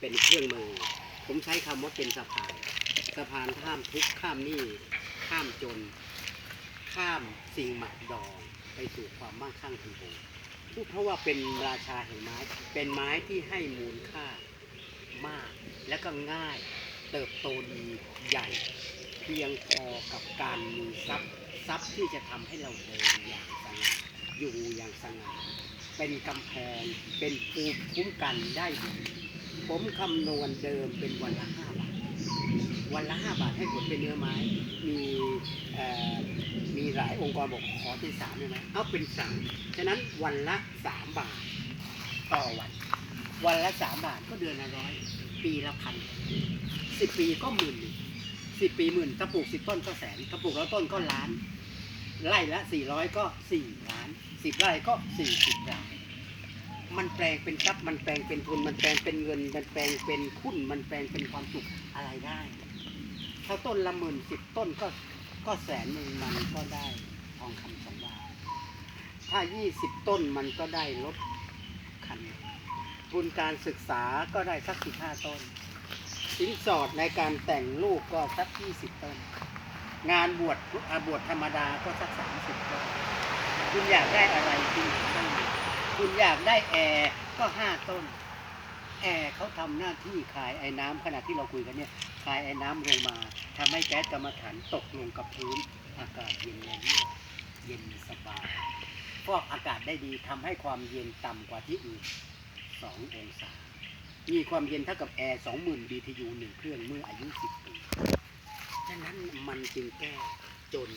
เป็นเครื่องมือ ผมใช้คำว่าเป็นสะพาน สะพานข้ามทุกข์ข้ามหนี้ข้ามจน ข้ามสิ่งหมักดองไปสู่ความมั่งคั่งทางโลกพูดเพราะว่าเป็นราชาแห่งไม้ เป็นไม้ที่ให้มูลค่ามาก และก็ง่าย เติบโตดีใหญ่ เพียงพอกับการมีทรัพย์ทรัพย์ที่จะทำให้เราเดินอย่างสง่าอยู่อย่างสง่าเป็นกำแพงเป็นภูมิคุ้มกันได้ดี ผมคำนวณเดิมเป็นวันละห้าบาท วันละห้าบาทให้ผลเป็นเนื้อไม้ มีมีหลายองค์กรบอกขอเป็นสามได้ไหมเอาเป็นสามฉะนั้นวันละสามบาทต่อวัน วันละสามบาทก็เดือนละร้อย ปีละพันสิบปีก็หมื่นสิบปีหมื่นถ้าปลูกสิบต้นก็แสนถ้าปลูกแล้วต้นก็ล้าน ไร่ละสี่ร้อยก็สี่ล้านสิบไร่ก็สี่สิบล้าน มันแปลงเป็นทรัพย์มันแปลงเป็นทุน มันแปลงเป็นเงิน มันแปลงเป็นคุณมันแปลงเป็นความสุขอะไรได้ถ้าต้นละหมื่นสิบต้นก็ก็แสนหนึ่งมันก็ได้ทองคำสองบาทถ้ายี่สิบต้นมันก็ได้รถคันทุนการศึกษาก็ได้สักสิบห้าต้นสินสอดในการแต่งลูกก็สักยี่สิบต้น งานบวชบวชธรรมดาก็สักสามสิบต้นคุณอยากได้อะไรคุณหาได้หมด คุณอยากได้แอร์ก็ห้าต้น แอร์เขาทำหน้าที่ขายไอ้น้ำขณะที่เราคุยกันเนี่ย ขายไอ้น้ำลงมาทำให้แก๊สกรรมฐานตกลงกับพื้น อากาศเย็นและเยือกเย็นสบายฟอกอากาศได้ดีทำให้ความเย็นต่ำกว่าที่อื่นสององศา มีความเย็นเท่ากับแอร์สองหมื่น BTU หนึ่งเครื่องเมื่ออายุสิบปีฉะนั้นมันจึงแก้จน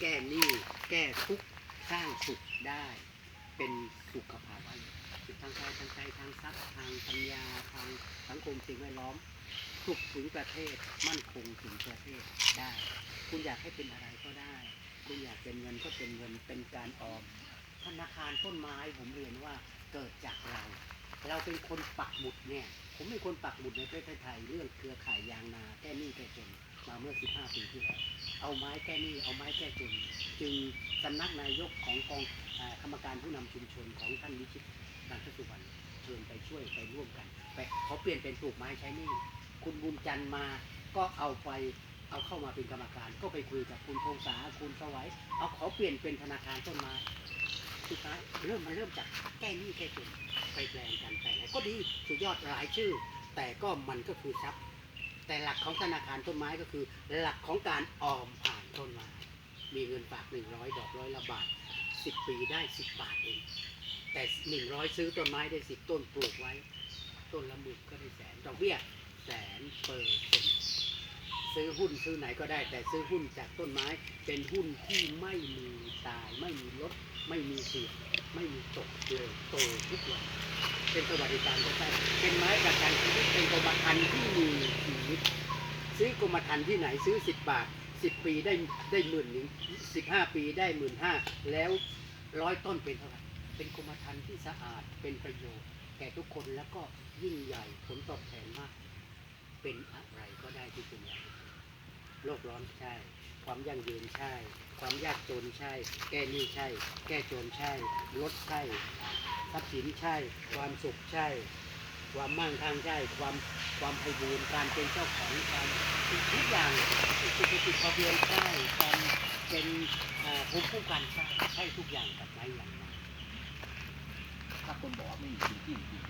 แก้หนี้ แก้ทุกข์สร้างสุขได้ เป็นสุขภาวะสุขทางกายทางใจทางทรัพย์ทางปัญญาทางสังคมสิ่งแวดล้อมสุขถึงประเทศมั่นคงถึงประเทศได้ คุณอยากให้เป็นอะไรก็ได้ คุณอยากเป็นเงินก็เป็นเงินเป็นการออมธนาคารต้นไม้ผมเรียนว่าเกิดจากเรา เราเป็นคนปักหมุดเนี่ย ผมเป็นคนปักหมุดในประเทศไทยเรื่องเครือข่ายยางนาแก้หนี้แก้จนมาเมื่อ 15 ปีที่แล้วเอาไม้แก้หนี้เอาไม้แก้จนจึง สำนักนายกของกองกรรมการผู้นำชุมชนของท่านวิชิตการทสุวรรณเชิญไปช่วยไปร่วมกันไปเขาเปลี่ยนเป็นปลูกไม้ใช้หนี้คุณบุญจันทร์มาก็เอาไปเอาเข้ามาเป็นกรรมการ ก็ไปคุยกับคุณพงษาคุณสวัยเอาเขาเปลี่ยนเป็นธนาคารต้นไม้สุดท้ายเริ่มมาเริ่มจากแก้หนี้แก้จนไปแปลงกันไปอะไรก็ดีสุดยอดหลายชื่อ แต่ก็มันก็คือทรัพย์ แต่หลักของธนาคารต้นไม้ก็คือ หลักของการออมผ่านต้นไม้ มีเงินฝากหนึ่งร้อยดอกร้อยละบาทสิบปีได้สิบบาทเองแต่หนึ่งร้อยซื้อต้นไม้ได้สิบต้นปลูกไว้ ต้นละหมื่นก็ได้แสนดอกเบี้ยแสนเปอร์เซ็นต์ซื้อหุ้นซื้อไหนก็ได้ แต่ซื้อหุ้นจากต้นไม้เป็นหุ้นที่ไม่มีตาย ไม่มีลดไม่มีเสื่อมไม่มีตกเลยโตทุกวันเป็นสวัสดิการก็ใช่เป็นไม้ประกันชีวิตเป็นกรมธรรม์ที่มีชีวิตซื้อกรมธรรม์ที่ไหนซื้อสิบบาท สิบปีได้ได้หมื่นหนึ่งสิบห้าปีได้หมื่นห้าแล้วร้อยต้นเป็นเท่าไหร่เป็นกรมธรรม์ที่สะอาดเป็นประโยชน์ แก่ทุกคนแล้วก็ยิ่งใหญ่ผลตอบแทนมาก เป็นอะไรก็ได้ที่คุณอยากโลกร้อนใช่ ความยั่งยืนใช่ ความยากจนใช่ แก้หนี้ใช่ แก้จนใช่ ลดใช่ทรัพย์สินใช่ ความสุขใช่ ความมั่งคั่งใช่ความความไพบูรณ์การเป็นเจ้าของการทุกอย่างเศรษฐกิจพอเพียงใช่การเป็นภูมิคุ้มกันใช่ใช่ทุกอย่างกับไม้อย่างนั้นถ้าคนบอกว่าไม่มีจริงจริง